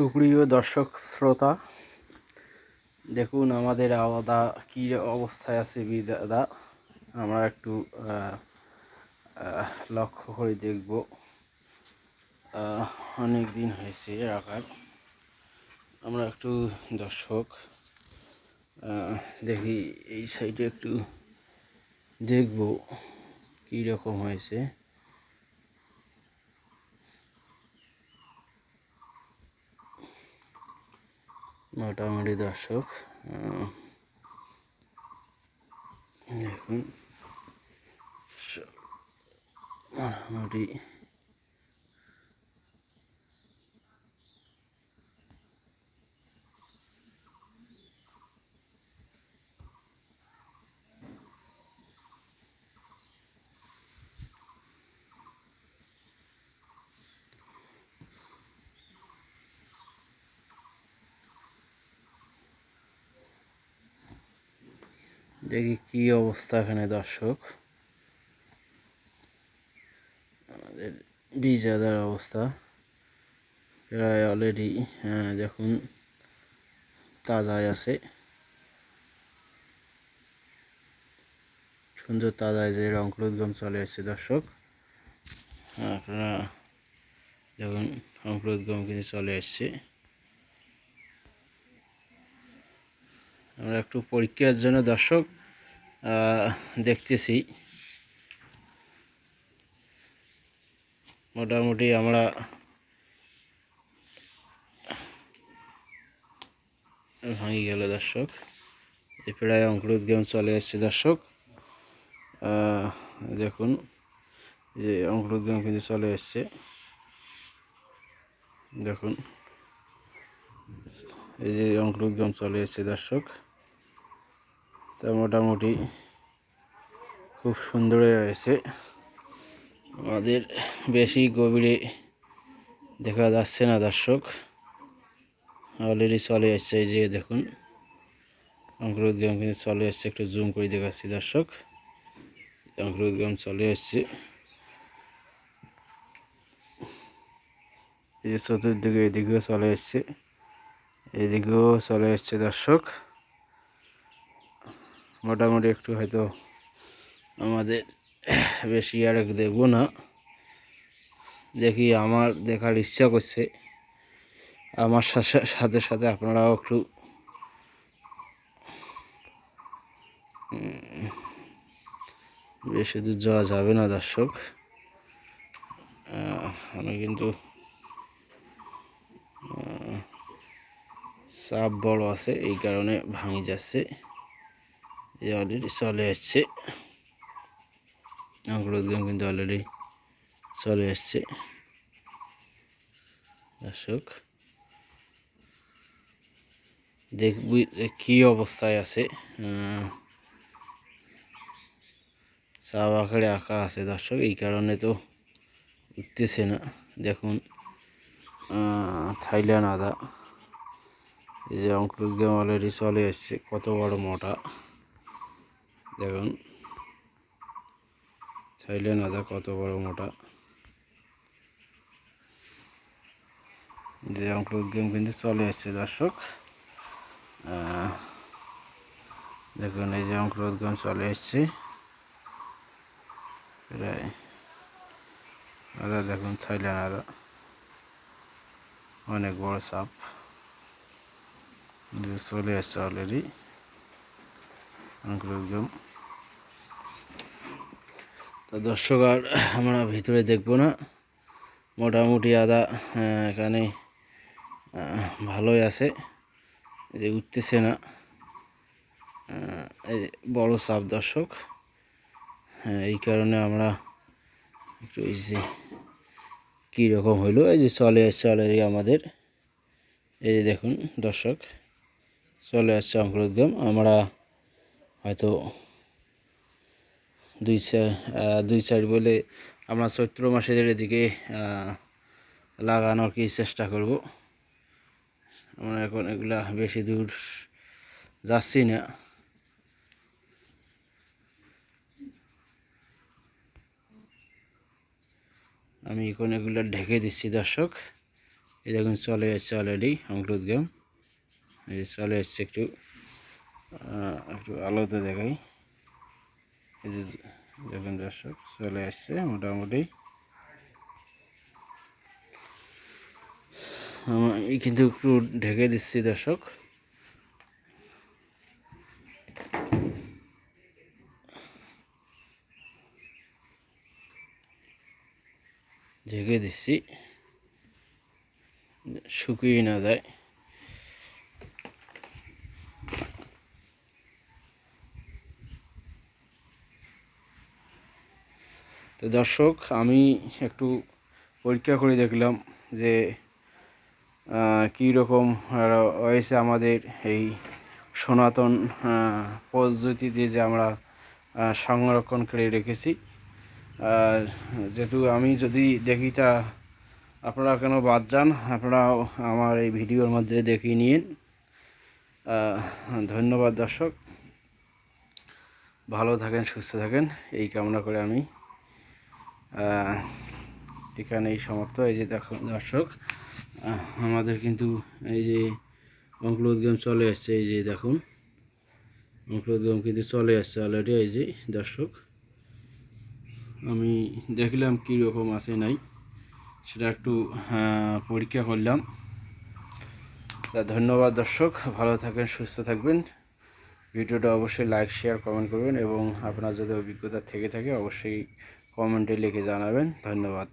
সুপ্রিয় দর্শক শ্রোতা, দেখুন আমাদের আলাদা কী অবস্থায় আছে বিদাদা, আমরা একটু লক্ষ্য করে দেখব। অনেক দিন হয়েছে রাখার আমরা একটু দর্শক দেখি এই সাইডে একটু দেখব কী রকম হয়েছে। মোটামুটি দর্শক দেখুন। মোটামুটি দেখি কি অবস্থা এখানে, দর্শক। আমাদের বিজাদার অবস্থা। প্রায় অলরেডি দেখুন, তাজায় আছে। সুন্দর তাজায় যে অঙ্কুরোদ্গম চলে এসেছে, দর্শক। আপনারা দেখুন অঙ্কুরোদ্গম কিন্তু চলে এসছে। আমরা একটু পরীক্ষার জন্য, দর্শক দেখতেছি। মোটামুটি আমরা ভাঙি গেল দর্শক। এই প্রায় অঙ্কুরোদ্গম চলে এসছে দর্শক। দেখুন যে অঙ্কুরোদ্গম কিন্তু চলে এসছে দেখুন, এই যে অঙ্কুরোদ্গম চলে এসছে দর্শক। তা মোটামুটি খুব সুন্দর হয়েছে আমাদের বেশি গভীরে দেখা যাচ্ছে না দর্শক। অলরেডি চলে এই যে দেখুন। অঙ্কুরোদ্গম কিন্তু চলে এসছে, একটু জুম করে দেখাচ্ছি দর্শক। অঙ্কুরোদ্গম চলে এসছে। এই যে চতুর্দিকে এদিকেও চলে এসছে। এদিকেও চলে এসছে দর্শক। মোটামুটি একটু হয়তো আমাদের বেশি আর দেখব না। দেখি আমার দেখার ইচ্ছা করছে। আমার সাথে সাথে সাথে আপনারাও একটু বেশি দূর যাওয়া যাবে না দর্শক। আমি কিন্তু চাপ বড় আছে, এই কারণে ভাঙি যাচ্ছে। এই অলরেডি চলে এসছে অঙ্কুরোদ্গম কিন্তু অলরেডি চলে এসছে দর্শক, দেখবি কী অবস্থায় আছে। চা আকারে আঁকা আছে দর্শক, এই কারণে তো উঠতেছে না। দেখুন থাইল্যান্ড আদা। এই যে অঙ্কুরোদ্গম অলরেডি চলে এসছে কত বড় মোটা। দেখুন। থাইল্যান্ড আদা কত বড় মোটা। যে অঙ্কুরোদ্গম কিন্তু চলে এসছে দর্শক। দেখুন এই যে অঙ্কুরোদ্গম চলে এসছে। প্রায়। আদা দেখুন থাইল্যান্ড আদা অনেক বড় সাপ। চলে এসছে অলরেডি অঙ্কুরোদ্গম তো দর্শক আর আমরা ভিতরে দেখব না। মোটামুটি আদা এখানে ভালোই আছে। যে উঠতেছে না। এই বড় সাপ দর্শক। হ্যাঁ এই কারণে আমরা একটু এই যে কীরকম হইল, এই যে চলে আসছে অলরেডি আমাদের। এই যে দেখুন দর্শক, চলে আসছে অঙ্কুরোদ্গম। আমরা হয়তো দুই দুই চার বলে আমরা চৈত্র মাসের এদিকে লাগানোর কি চেষ্টা করব। আমরা এখন এগুলা বেশি দূর যাচ্ছি না। আমি এখন এগুলো ঢেকে দিচ্ছি দর্শক। এই দেখুন, চলে যাচ্ছে অলরেডি অঙ্কুরোদ গেম। এই চলে যাচ্ছে একটু একটু আলোতে দেখাই। এই যে দেখুন দর্শক, চলে আসছে মোটামুটি। আমি কিন্তু একটু ঢেকে দিচ্ছি দর্শক। ঢেকে দিচ্ছি। শুকিয়ে না যায়। তো দর্শক, আমি একটু পরীক্ষা করে দেখলাম যে কী রকম হয়েছে আমাদের এই সনাতন পদ্ধতিতে যে আমরা সংরক্ষণ করে রেখেছি। আর যেহেতু আমি যদি দেখি তা, আপনারা কেন বাদ যান? আপনারাও আমার এই ভিডিওর মধ্যে দেখিয়ে নিন। ধন্যবাদ দর্শক। ভালো থাকেন, সুস্থ থাকেন। এই কামনা করে আমি এখানেই সমাপ্ত। এই যে দেখো দর্শক আমাদের কিন্তু এই যে অঙ্কুলোদ্গম চলে আসছে, এই যে দেখুন অঙ্কুলোদ্গম কিন্তু চলে আসছে অলরেডি এই যে দর্শক। আমি দেখলাম কী রকম আছে নাই, সেটা একটু পরীক্ষা করলাম। তা ধন্যবাদ দর্শক, ভালো থাকেন, সুস্থ থাকবেন। ভিডিওটা অবশ্যই লাইক শেয়ার কমেন্ট করবেন এবং আপনার যদি অভিজ্ঞতা থেকে থাকে, অবশ্যই কমেন্টে লিখে জানাবেন ধন্যবাদ।